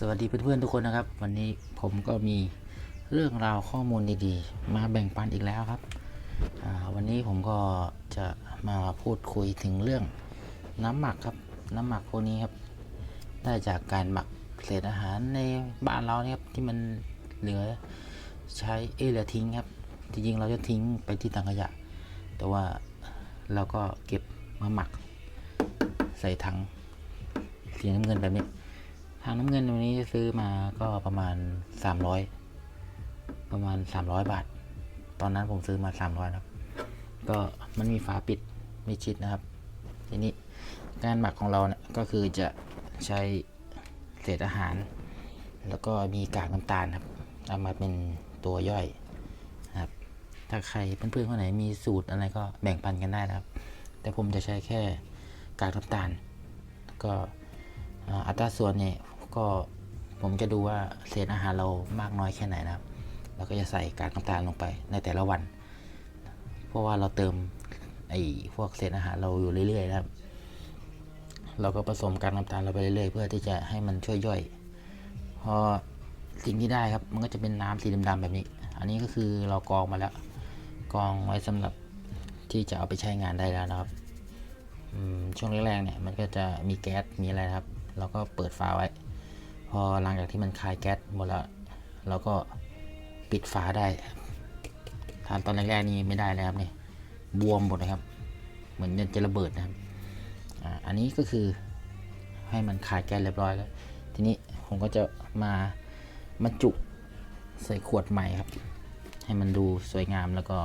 สวัสดีเพื่อนๆทุกคนนะครับ วันนี้ผมก็มีเรื่องราวข้อมูลดีๆ มาแบ่งปันอีกแล้วครับ วันนี้ผมก็จะมาพูดคุยถึงเรื่องน้ำหมักครับ น้ำหมักพวกนี้ครับ ได้จากการหมักเศษอาหารในบ้านเราเนี่ยครับที่มันเหลือใช้เอยเหลือทิ้งครับจริงๆเราจะทิ้งไปที่ถังขยะ แต่ว่าเราก็เก็บมาหมัก ใส่ถังสีน้ำเงินแบบนี้ ทางน้ำเงินวันนี้ซื้อมาก็ประมาณ 300 ประมาณ 300 บาท ตอนนั้นผมซื้อมา 300ครับ ก็มันมีฝาปิดม่ชิดนะครับ ทีนี้การหมักของเราเนี่ยก็คือจะใช้เศษอาหาร แล้วก็มีกากน้ำตาลครับเอามาเป็นตัวย่อยนะครับ ถ้าใครเพื่อนๆคนไหนมีสูตรอะไรก็แบ่งปันกันได้นะครับ แต่ผมจะใช้แค่กากน้ำตาล ก็อัตราส่วนเนี่ย ก็ผมจะดูว่าเศษอาหารเรามากน้อยแค่ไหนนะครับ แล้วก็จะใส่กากน้ำตาลลงไปในแต่ละวัน เพราะว่าเราเติมไอ้พวกเศษอาหารเราอยู่เรื่อยๆนะครับ เราก็ผสมกากน้ำตาลเราไปเรื่อยๆ เพื่อที่จะให้มันช่วยย่อย พอสิ่งที่ได้ครับ มันก็จะเป็นน้ำสีดำๆแบบนี้ อันนี้ก็คือเรากรองมาแล้วกรองไว้สำหรับที่จะเอาไปใช้งานได้แล้วนะครับช่วงแรกๆเนี่ยมันก็จะมีแก๊สมีอะไรครับเราก็เปิดฝาไว้ พอหลังจากที่มันคายแก๊สหมดแล้วเราก็ปิดฝาได้ทานตอนแรกๆนี่ไม่ได้เลยครับนี่บวมหมดเลยครับ เหมือนจะระเบิดนะครับอันนี้ก็คือให้มันคายแก๊สเรียบร้อยแล้ว ทีนี้ผมก็จะมามาจุใส่ขวดใหม่ครับ ให้มันดูสวยงามแล้วก็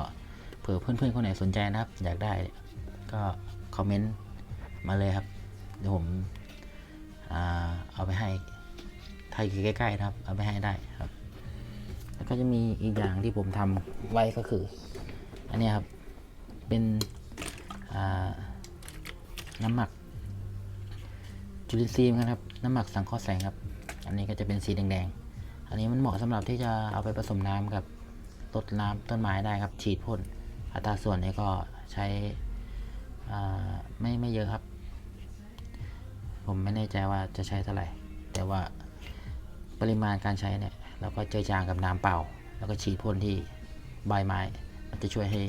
เผื่อเพื่อนๆคนไหนสนใจนะครับ อยากได้ก็คอมเมนต์มาเลยครับ เดี๋ยวผมอเอาไปให้ ถ้าอยู่ใกล้ๆนะครับ เอาไปให้ได้ครับ แล้วก็จะมีอีกอย่างที่ผมทำไว้ก็คือ อันนี้ครับ เป็นน้ำหมักจุลินทรีย์นกันครับ น้ำหมักสังเคราะห์แสงครับ อันนี้ก็จะเป็นสีแดงๆ อันนี้มันเหมาะสำหรับที่จะเอาไปผสมน้ำกับต้นน้ำต้นไม้ได้ครับ ฉีดพ่น อัตราส่วนนี้ก็ใช้ไม่ไม่เยอะครับ ผมไม่แน่ใจว่าจะใช้เท่าไหร่ แต่ว่า ปริมาณการใช้เนี่ยเราก็เจอจางกับน้ำเปล่า แล้วก็ฉีดพ่นที่ใบไม้ มันจะช่วยให้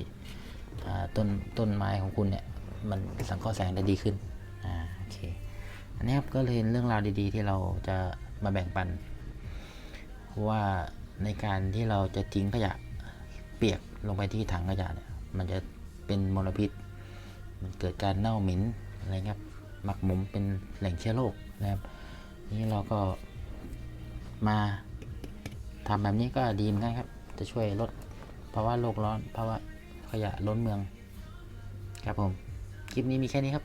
ต้นต้นไม้ของคุณเนี่ยมันสังเคราะห์แสงได้ดีขึ้นอ่าโอเคอันนี้ครับก็เลยเรื่องราวดีๆ ที่เราจะมาแบ่งปัน ว่าในการที่เราจะทิ้งขยะเปียกลงไปที่ถังขยะเนี่ยมันจะเป็นมลพิษ มันเกิดการเน่าเหม็นอะไรครับหมักหมมเป็นแหล่งเชื้อโรคนะครับนี่เราก็ มาทำแบบนี้ก็ดีเหมือนกันครับ จะช่วยลดภาวะโลกร้อนภาวะขยะล้นเมือง ครับผม คลิปนี้มีแค่นี้ครับ